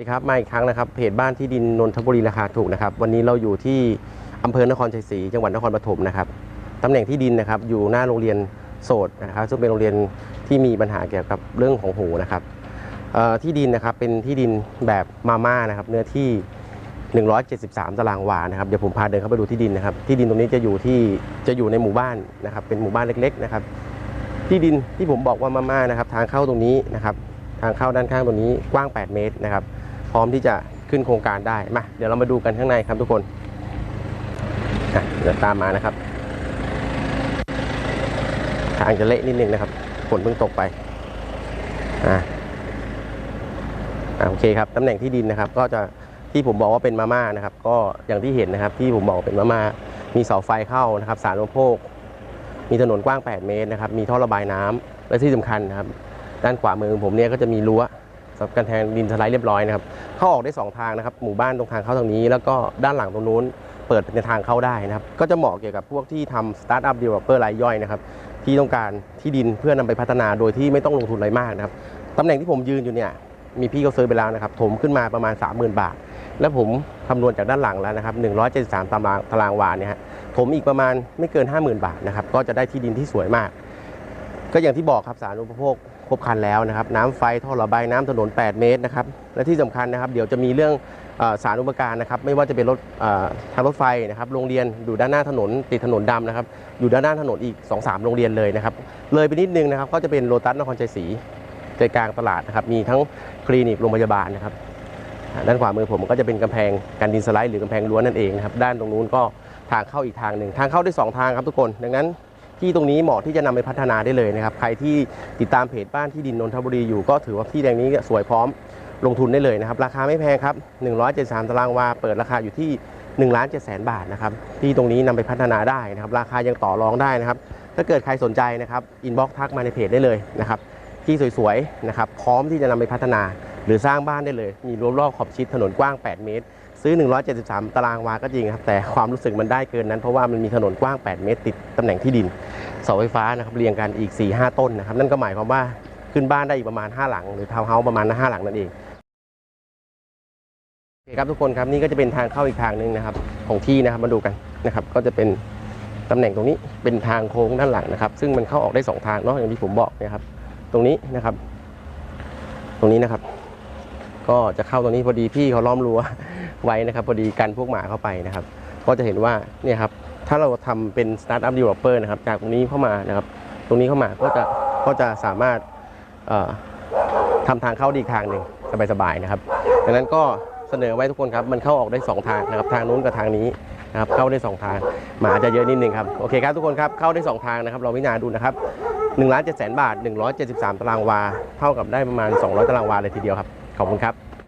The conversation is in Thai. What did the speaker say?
สวัสดีครับมาอีกครั้งนะครับเพจบ้านที่ดินนนทบุรีราคาถูกนะครับวันนี้เราอยู่ที่อำเภอนครชัยศรีจังหวัดนครปฐมนะครับตำแหน่งที่ดินนะครับอยู่หน้าโรงเรียนโสดนะครับซึ่งเป็นโรงเรียนที่มีปัญหาเกี่ยวกับเรื่องของหูนะครับที่ดินนะครับเป็นที่ดินแบบมาม่านะครับเนื้อที่ 173 ตารางวานะครับเดี๋ยวผมพาเดินเข้าไปดูที่ดินนะครับที่ดินตรงนี้จะอยู่ที่จะอยู่ในหมู่บ้านนะครับเป็นหมู่บ้านเล็กๆนะครับที่ดินที่ผมบอกว่ามาม่านะครับทางเข้าตรงนี้นะครับทางเข้าด้านข้างตรงนี้กว้าง 8 เมตรนะครับ พร้อมที่จะขึ้นโครงการได้มาเดี๋ยวเรามาดูกันข้างในครับทุกคนเดี๋ยวตามมานะครับ ทางจะเละนิดนึงนะครับฝนเพิ่งตกไปอ่าโอเคครับตำแหน่งที่ดินนะครับ ก็จะที่ผมบอกว่าเป็นมาม่านะครับ ก็อย่างที่เห็นนะครับ ที่ผมบอกเป็นมาม่ามีเสาไฟเข้านะครับ สารอุปโภค มีถนนกว้าง 8 เมตรนะครับ มีท่อระบายน้ำและที่สำคัญนะครับ ด้านขวามือผมเนี่ยก็จะมีรั้ว สำหรับกันแทงดินสไลด์เรียบร้อยนะครับเข้าออกได้2ทางนะครับหมู่บ้านตรงทางเข้าทางนี้ แล้วก็ด้านหลังตรงนู้นเปิดเป็นทางเข้าได้นะครับก็จะเหมาะเกี่ยวกับพวกที่ทำสตาร์ทอัพเดเวลอปเปอร์รายย่อยนะครับที่ต้องการที่ดินเพื่อนำไปพัฒนาโดยที่ไม่ต้องลงทุนอะไรมากนะครับตำแหน่งที่ผมยืนอยู่เนี่ยมีพี่เขาซื้อไปแล้วนะครับถมขึ้นมาประมาณ 30,000 บาท แล้วผมคำนวณจากด้านหลังแล้วนะครับ173ตารางตารางวาเนี่ยฮะถมอีกประมาณไม่เกิน 50,000 บาทนะครับก็จะได้ที่ดินที่สวยมาก ก็อย่างที่บอกครับสารอุปโภคครบครันแล้วนะครับ น้ำไฟท่อระบายน้ำถนน 8 เมตรนะครับและที่สำคัญนะครับเดี๋ยวจะมีเรื่องอสารอุปการนะครับไม่ว่าจะเป็นรถทางรถไฟนะครับโรงเรียนอยู่ด้านหน้าถนนติดถนนดำนะครับอยู่ด้านหน้าถนนอีก 2-3 โรงเรียนเลยนะครับเลยไปนิดนึงนะครับก็จะเป็นโลตัสนครชัยศรีใจกลางตลาดนะครับมีทั้งคลินิกโรงพยาบาลนะครับด้านขวามือผมก็จะเป็นกำแพงการดินสไลด์หรือกำแพงรั้วนนั่นเองนะครับด้านตรงนู้นก็ทางเข้าอีกทางหนึ่งทางเข้าได้สองทางครับทุกคน ดังนั้น ที่ตรงนี้เหมาะที่จะนำไปพัฒนาได้เลยนะครับ ใครที่ติดตามเพจบ้านที่ดินนนทบุรีอยู่ก็ถือว่าที่แดงนี้สวยพร้อมลงทุนได้เลยนะครับ ราคาไม่แพงครับ 173 ตารางวา เปิดราคาอยู่ที่1ล้าน7แสนบาทนะครับ ที่ตรงนี้นำไปพัฒนาได้นะครับ ราคายังต่อรองได้นะครับ ถ้าเกิดใครสนใจนะครับ อินบ็อกทักมาในเพจได้เลยนะครับ ที่สวยๆนะครับ พร้อมที่จะนำไปพัฒนา รือสร้างบ้านได้เลย มีรั้วรอบขอบชิดถนนกว้าง 8 เมตร ซื้อ 173 ตารางวาก็จริงครับ แต่ความรู้สึกมันได้เกินนั้น เพราะว่ามันมีถนนกว้าง 8 เมตร ติดตำแหน่งที่ดิน เสาไฟฟ้านะครับเรียงกันอีก 4-5 ต้นนะครับ นั่นก็หมายความว่าขึ้นบ้านได้อีกประมาณ 5 หลัง หรือทาวน์เฮาส์ประมาณ 5 หลังนั่นเองโอเคครับทุกคนครับนี่ก็จะเป็นทางเข้าอีกทางหนึ่งนะครับของที่นะครับมาดูกันนะครับ ก็จะเป็นตำแหน่งตรงนี้เป็นทางโค้งด้านหลังนะครับ ซึ่งมันเข้าออกได้สองทางเนาะอย่างที่ผมบอกนะครับ ตรงนี้นะครับ ตรงนี้นะครับ ก็จะเข้าตรงนี้พอดีพี่เขาล้อมรั้วไว้นะครับพอดีกันพวกหมาเข้าไปนะครับ ก็จะเห็นว่าเนี่ยครับถ้าเราทำเป็นสตาร์ทอัพดีเวลอปเปอร์นะครับจากตรงนี้เข้ามานะครับ ตรงนี้เข้ามาก็จะก็จะสามารถเอ่อทำทางเข้าดีทางหนึ่งสบายๆนะครับดังนั้นก็เสนอไว้ทุกคนครับมันเข้าออกได้ 2 ทางนะครับทางนู้นกับทางนี้นะครับเข้าได้ 2 ทางหมาจะเยอะนิดนึงครับโอเคครับทุกคนครับเข้าได้ 2 ทางนะครับเราพิจารณาดูนะครับ1ล้าน7แสนบาท 173 ตารางวา เท่ากับได้ประมาณ 200 ตารางวาเลยทีเดียวครับ ขอบคุณครับ